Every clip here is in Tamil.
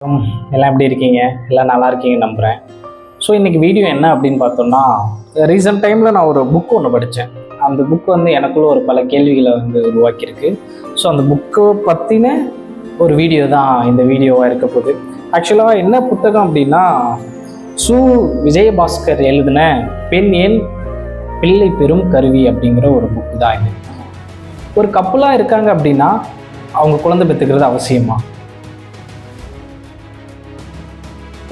ம், எல்லாம் எப்படி இருக்கீங்க? எல்லாம் நல்லா இருக்கீங்க நம்புகிறேன் ஸோ இன்றைக்கி வீடியோ என்ன அப்படின்னு பார்த்தோம்னா ரீசெண்ட் டைமில் நான் ஒரு புக் ஒன்று படித்தேன் அந்த புக் வந்து எனக்குள்ள ஒரு பல கேள்விகளை வந்து உருவாக்கியிருக்கு. ஸோ அந்த புக்கை பற்றின ஒரு வீடியோ தான் இந்த வீடியோவாக இருக்க போகுது. ஆக்சுவலாக என்ன புத்தகம் அப்படின்னா சு விஜயபாஸ்கர் எழுதின பெண் ஏன் பிள்ளை பெரும் கருவி அப்படிங்கிற ஒரு புக்கு தான் இது. ஒரு கப்பலாக இருக்காங்க அப்படின்னா அவங்க குழந்தை பெற்றுக்கிறது அவசியமா?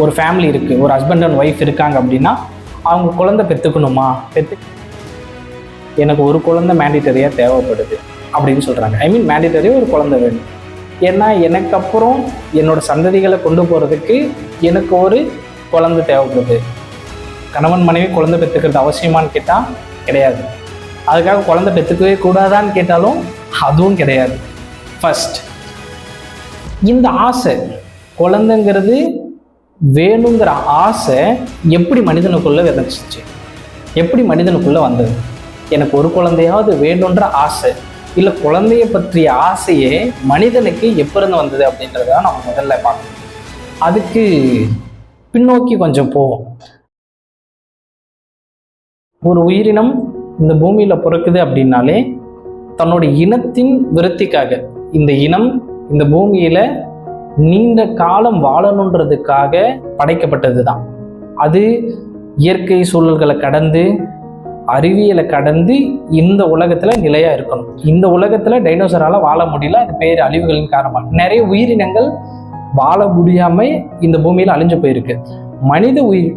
ஒரு ஃபேமிலி இருக்குது ஒரு ஹஸ்பண்ட் அண்ட் ஒய்ஃப் இருக்காங்க அப்படின்னா அவங்க குழந்தை பெற்றுக்கணுமா பெற்று எனக்கு ஒரு குழந்தை மேண்டிட்டரியாக தேவைப்படுது அப்படின்னு சொல்கிறாங்க ஐ மீன் மேண்டிட்டரியாக ஒரு குழந்தை வேணும். ஏன்னா எனக்கு அப்புறம் என்னோட சந்ததிகளை கொண்டு போகிறதுக்கு எனக்கு ஒரு குழந்தை தேவைப்படுது. கணவன் மனைவி குழந்தை பெற்றுக்கிறது அவசியமான்னு கேட்டால் கிடையாது. அதுக்காக குழந்தை பெற்றுக்கவே கூடாதான்னு கேட்டாலும் அதுவும் கிடையாது. ஃபஸ்ட் இந்த ஆசை குழந்தைங்கிறது வேணுங்கிற ஆசை எப்படி மனிதனுக்குள்ள விதைச்சிச்சு? எப்படி மனிதனுக்குள்ள வந்தது? எனக்கு ஒரு குழந்தையாவது வேணுன்ற ஆசை இல்லை குழந்தைய பற்றிய ஆசையே மனிதனுக்கு எப்போருந்து வந்தது அப்படின்றத நம்ம முதல்ல பார்க்கணும். அதுக்கு பின்னோக்கி கொஞ்சம் போவோம் ஒரு உயிரினம் இந்த பூமியில் பிறக்குது அப்படின்னாலே தன்னோட இனத்தின் விருத்திக்காக இந்த இனம் இந்த பூமியில நீண்ட காலம் வாழணுன்றதுக்காக படைக்கப்பட்டது தான் அது இயற்கை சூழல்களை கடந்து அறிவியலை கடந்து இந்த உலகத்தில் நிலையாக இருக்கணும். இந்த உலகத்தில் டைனோசரால் வாழ முடியல அது பேர் அழிவுகளின் காரணமாக நிறைய உயிரினங்கள் வாழ முடியாமல் இந்த பூமியில் அழிஞ்சு போயிருக்கு. மனித உயிர்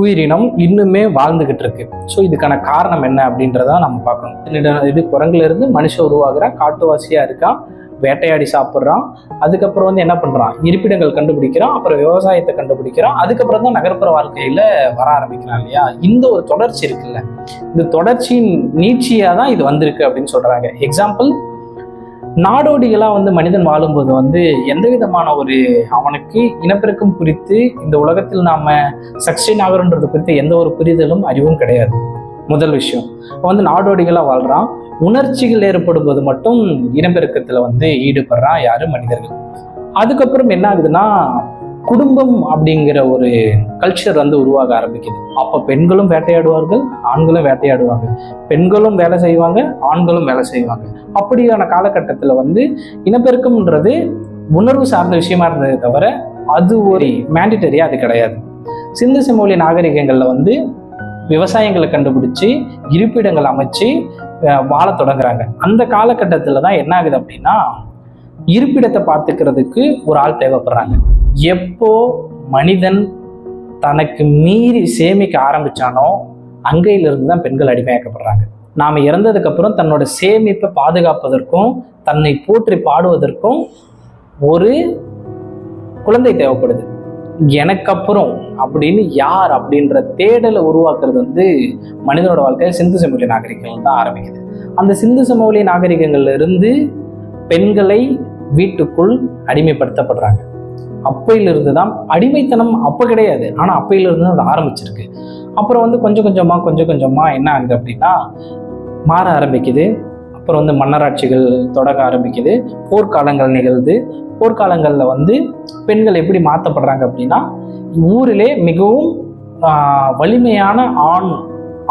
உயிரினம் இன்னுமே வாழ்ந்துகிட்டு இருக்கு ஸோ இதுக்கான காரணம் என்ன அப்படின்றத நம்ம பார்க்கணும். இது குரங்குல இருந்து மனுஷன் உருவாகிறான் காட்டுவாசியாக இருக்கான் வேட்டையாடி சாப்பிட்றான். அதுக்கப்புறம் வந்து என்ன பண்றான்? இருப்பிடங்கள் கண்டுபிடிக்கிறான் அப்புறம் விவசாயத்தை கண்டுபிடிக்கிறான் அதுக்கப்புறம் தான் நகர்ப்புற வாழ்க்கையில வர ஆரம்பிக்கிறான் இல்லையா? இந்த ஒரு தொடர்ச்சி இருக்குல்ல. இந்த தொடர்ச்சியின் நீட்சியாக தான் இது வந்திருக்கு அப்படின்னு சொல்றாங்க. எக்ஸாம்பிள் நாடோடிகளா வந்து மனிதன் வாழும்போது வந்து எந்த விதமான ஒரு அவனுக்கு இனப்பெருக்கம் குறித்து இந்த உலகத்தில் நாம சக்சைன் ஆகிறோன்றது குறித்து எந்த ஒரு புரிதலும் அறிவும் கிடையாது. முதல் விஷயம். அவன் வந்து நாடோடிகளா வாழ்றான். உணர்ச்சிகள் ஏற்படும் போது மட்டும் இனப்பெருக்கத்துல வந்து ஈடுபடுறான் யாரு? மனிதர்கள். அதுக்கப்புறம் என்ன ஆகுதுன்னா குடும்பம் அப்படிங்கிற ஒரு கல்ச்சர் வந்து உருவாக ஆரம்பிக்குது. அப்ப பெண்களும் வேட்டையாடுவார்கள் ஆண்களும் வேட்டையாடுவாங்க. பெண்களும் வேலை செய்வாங்க ஆண்களும் வேலை செய்வாங்க. அப்படியான காலகட்டத்தில் வந்து இனப்பெருக்கம்ன்றது உணர்வு சார்ந்த விஷயமா இருந்ததே தவிர அது ஒரு மேண்டிட்டரியா அது கிடையாது. சிந்து செம்மொழி நாகரிகங்களில் வந்து விவசாயங்களை கண்டுபிடிச்சு இருப்பிடங்கள் அமைச்சு வாழ தொடங்குறாங்க. அந்த காலகட்டத்தில் தான் என்ன ஆகுது அப்படின்னா இருப்பிடத்தை பார்த்துக்கிறதுக்கு ஒரு ஆள் தேவைப்படுறாங்க. எப்போ மனிதன் தனக்கு மீறி சேமிக்க ஆரம்பித்தானோ அங்கையிலிருந்து தான் பெண்கள் அடிமையாக்கப்படுறாங்க. நாம் இறந்ததுக்கப்புறம் தன்னோட சேமிப்பை பாதுகாப்பதற்கும் தன்னை போற்றி பாடுவதற்கும் ஒரு குழந்தை தேவைப்படுது. எனக்கு அப்புறம் அப்படின்னு யார் அப்படின்ற தேடலை உருவாக்குறது வந்து மனிதனோட வாழ்க்கையில் சிந்து சமவெளி நாகரிகங்கள் தான் ஆரம்பிக்குது. அந்த சிந்து சமவெளி நாகரிகங்கள்ல இருந்து பெண்களை வீட்டுக்குள் அடிமைப்படுத்தப்படுறாங்க. அப்பையிலிருந்து தான் அடிமைத்தனம் அப்போ கிடையாது. ஆனால் அப்பையிலிருந்து அது ஆரம்பிச்சிருக்கு. அப்புறம் வந்து கொஞ்சம் கொஞ்சமாக கொஞ்சம் கொஞ்சமாக என்ன ஆகுது அப்படின்னா மாற ஆரம்பிக்குது. அப்புறம் வந்து மன்னராட்சிகள் தொடங்க ஆரம்பிக்குது. போர்க்காலங்கள் நிகழ்ந்து போர்க்காலங்களில் வந்து பெண்கள் எப்படி மாற்றப்படுறாங்க அப்படின்னா ஊரிலே மிகவும் வலிமையான ஆண்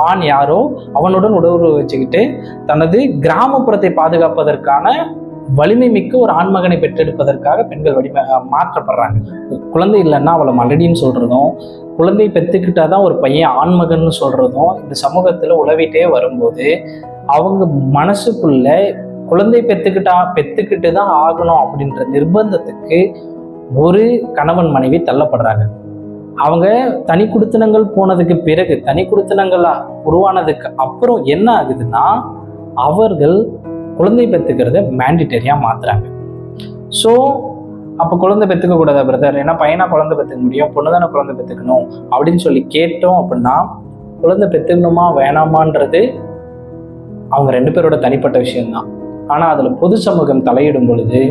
ஆண் யாரோ அவனுடன் உடவுறவு வச்சுக்கிட்டு தனது கிராமப்புறத்தை பாதுகாப்பதற்கான வலிமை மிக்க ஒரு ஆண்மகனை பெற்றெடுப்பதற்காக பெண்கள் வலிமை மாற்றப்படுறாங்க. குழந்தை இல்லைன்னா அவளை மலடின்னு சொல்கிறதும் குழந்தை பெற்றுக்கிட்டாதான் ஒரு பையன் ஆண்மகன்னு சொல்கிறதும் இந்த சமூகத்தில் உழவிட்டே வரும்போது அவங்க மனசுக்குள்ள குழந்தை பெற்றுக்கிட்டா பெற்றுக்கிட்டு தான் ஆகணும் அப்படின்ற நிர்பந்தத்துக்கு ஒரு கணவன் மனைவி தள்ளப்படுறாங்க. அவங்க தனி குடித்தனங்கள் போனதுக்கு பிறகு தனி குடித்தனங்களா உருவானதுக்கு அப்புறம் என்ன ஆகுதுன்னா அவர்கள் குழந்தை பெற்றுக்கிறத மேண்டிட்டரியா மாத்துறாங்க. ஸோ அப்போ குழந்தை பெற்றுக்க கூடாதா பிரதர் ஏன்னா பையனா குழந்தை பெற்றுக்க முடியும் பொண்ணு தானே குழந்தை பெற்றுக்கணும் அப்படின்னு சொல்லி கேட்டோம் அப்படின்னா குழந்தை பெற்றுக்கணுமா வேணாமான்றது அவங்க ரெண்டு பேரோட தனிப்பட்ட விஷயம்தான். ஆனால் அதில் பொது சமூகம் தலையிடும் பொழுது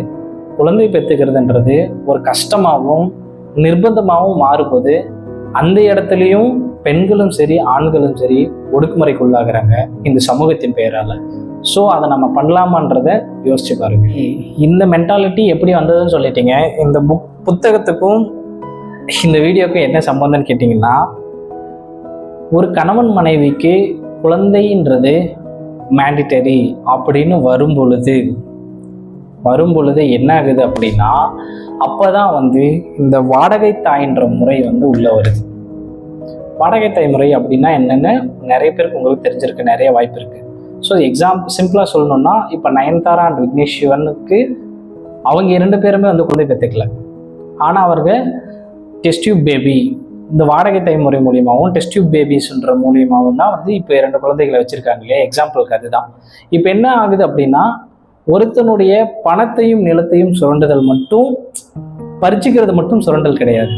குழந்தை பெற்றுக்கிறதுன்றது ஒரு கஷ்டமாகவும் நிர்பந்தமாகவும் மாறும்போது அந்த இடத்துலையும் பெண்களும் சரி ஆண்களும் சரி ஒடுக்குமுறைக்குள்ளாகிறாங்க இந்த சமூகத்தின் பெயரால். ஸோ அதை நம்ம பண்ணலாமான்றத யோசிச்சு பாருங்க. இந்த மென்டாலிட்டி எப்படி வந்ததுன்னு சொல்லிட்டீங்க. இந்த புக் புத்தகத்துக்கும் இந்த வீடியோக்கும் என்ன சம்பந்தம்னு கேட்டிங்கன்னா ஒரு கணவன் மனைவிக்கு குழந்தைன்றது மேண்டிட்டரி அப்படின்னு வரும் பொழுது வரும் பொழுது என்ன ஆகுது அப்படின்னா அப்பதான் வந்து இந்த வாடகை தாயின்ற முறை வந்து உள்ளே வருது. வாடகை தாய் முறை அப்படின்னா என்னென்னு நிறைய பேருக்கு உங்களுக்கு தெரிஞ்சிருக்கு நிறைய வாய்ப்பு இருக்குது ஸோ எக்ஸாம் சிம்பிளாக சொல்லணும்னா இப்போ நயன்தாரா அண்ட் விக்னேஷ் சிவனுக்கு அவங்க இரண்டு பேருமே வந்து குழந்தை பெற்றுக்கல. ஆனால் அவர்கள் டெஸ்ட் டியூப் பேபி இந்த வாடகை தாய் முறை மூலியமாகவும் டெஸ்ட் டியூப் பேபிஸ்ன்ற மூலியமாகவும் தான் வந்து இப்போ இரண்டு குழந்தைகளை வச்சுருக்காங்க இல்லையா? எக்ஸாம்பிளுக்கு அதுதான். இப்போ என்ன ஆகுது அப்படின்னா ஒருத்தனுடைய பணத்தையும் நிலத்தையும் சுரண்டுதல் மட்டும் பறிச்சுக்கிறது மட்டும் சுரண்டல் கிடையாது.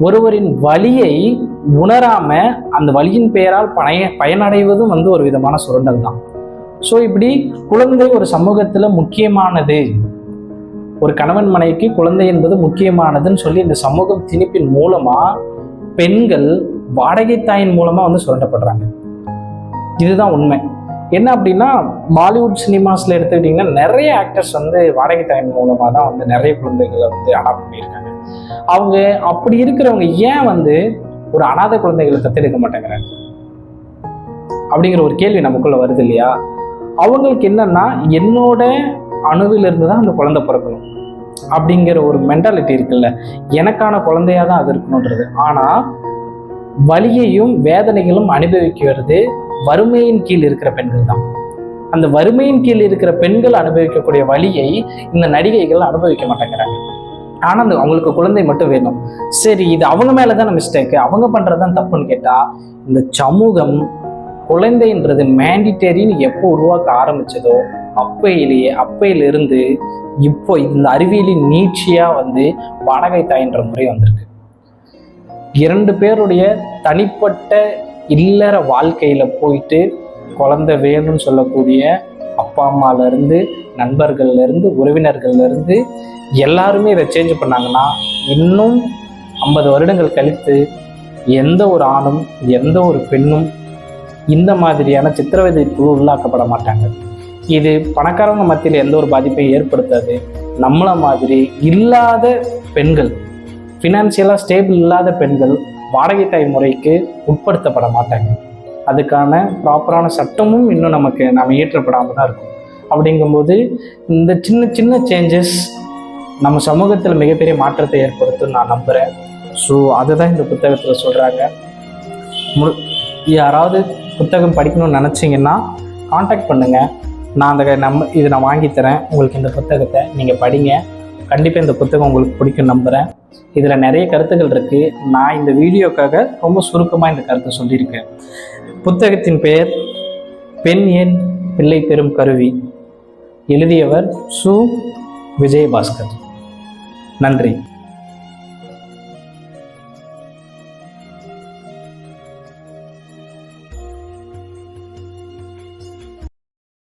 ஒருவரின் வழியை உணராம அந்த வழியின் பெயரால் பணைய பயனடைவதும் வந்து ஒரு விதமான சுரண்டல் தான். ஸோ இப்படி குழந்தை ஒரு சமூகத்தில் முக்கியமானது. ஒரு கணவன் மனைவிக்கு குழந்தை என்பது முக்கியமானதுன்னு சொல்லி இந்த சமூகம் திணிப்பின் மூலமா பெண்கள் வாடகை தாயின் மூலமா வந்து சுரண்டப்படுறாங்க. இதுதான் உண்மை. என்ன அப்படின்னா பாலிவுட் சினிமாஸ்ல எடுத்துக்கிட்டிங்கன்னா நிறைய ஆக்டர்ஸ் வந்து வாடகை தாயின் மூலமா தான் வந்து நிறைய குழந்தைகளை வந்து அடாப்ட் பண்ணியிருக்காங்க. அவங்க அப்படி இருக்கிறவங்க ஏன் வந்து ஒரு அனாதை குழந்தைகளை தத்தெடுக்க மாட்டேங்கிறாங்க? அப்படிங்கிற ஒரு கேள்வி நமக்குள்ள வருது இல்லையா? அவங்களுக்கு என்னன்னா என்னோட அணுவிலிருந்து தான் அந்த குழந்தை பிறக்கணும் அப்படிங்கிற ஒரு மென்டாலிட்டி இருக்குல்ல. எனக்கான குழந்தையா தான் அது இருக்கணுன்றது ஆனா வலியையும் வேதனைகளும் அனுபவிக்கிறது வறுமையின் கீழ் இருக்கிற பெண்கள் தான். அந்த வறுமையின் கீழ் இருக்கிற பெண்கள் அனுபவிக்கக்கூடிய வழியை இந்த நடிகைகள் அனுபவிக்க மாட்டேங்கிறாங்க. ஆனா அந்த அவங்களுக்கு குழந்தை மட்டும் வேணும். சரி இது அவங்க மேலதான் மிஸ்டேக் அவங்க பண்றதுதான் தப்புன்னு கேட்டா இந்த சமூகம் குழந்தைன்றது மேண்டிட்டரின்னு எப்போ உருவாக்க ஆரம்பிச்சதோ அப்பையிலேயே அப்பையிலிருந்து இப்போ இந்த அறிவியலின் நீட்சியாக வந்து வாடகை தாயின்ற முறை வந்திருக்கு. இரண்டு பேருடைய தனிப்பட்ட இல்லற வாழ்க்கையில் போயிட்டு குழந்தை வேணும்னு சொல்லக்கூடிய அப்பா அம்மாலேருந்து நண்பர்கள்லேருந்து உறவினர்கள்லேருந்து எல்லாருமே இதை சேஞ்ச் பண்ணாங்கன்னா இன்னும் ஐம்பது வருடங்கள் கழித்து எந்த ஒரு ஆணும் எந்த ஒரு பெண்ணும் இந்த மாதிரியான சித்திரவதைக்கு உள்ளாக்கப்பட மாட்டாங்க. இது பணக்காரங்க மத்தியில் எந்த ஒரு பாதிப்பையும் ஏற்படுத்தாது. நம்மள மாதிரி இல்லாத பெண்கள் ஃபினான்சியலாக ஸ்டேபிள் இல்லாத பெண்கள் வாடகை தாய் முறைக்கு உட்படுத்தப்பட மாட்டாங்க. அதுக்கான ப்ராப்பரான சட்டமும் இன்னும் நமக்கு நாம் இயற்றப்படாமல் தான் இருக்கும். அப்படிங்கும்போது இந்த சின்ன சின்ன சேஞ்சஸ் நம்ம சமூகத்தில் மிகப்பெரிய மாற்றத்தை ஏற்படுத்தும் நான் நம்புகிறேன் ஸோ அதுதான் இந்த புத்தகத்தில் சொல்கிறாங்க மு யாராவது புத்தகம் படிக்கணும்னு நினச்சிங்கன்னா காண்டாக்ட் பண்ணுங்கள் நான் அந்த நம்ம இது நான் வாங்கித்தரேன் உங்களுக்கு இந்த புத்தகத்தை நீங்கள் படிங்க. கண்டிப்பாக இந்த புத்தகம் உங்களுக்கு பிடிக்கும் நம்புகிறேன் இதில் நிறைய கருத்துக்கள் இருக்குது நான் இந்த வீடியோக்காக ரொம்ப சுருக்கமாக இந்த கருத்தை சொல்லியிருக்கேன். புத்தகத்தின் பெயர் பெண் ஏன் பிள்ளை பெறும் கருவி? எழுதியவர் சு. விஜயபாஸ்கர். நன்றி.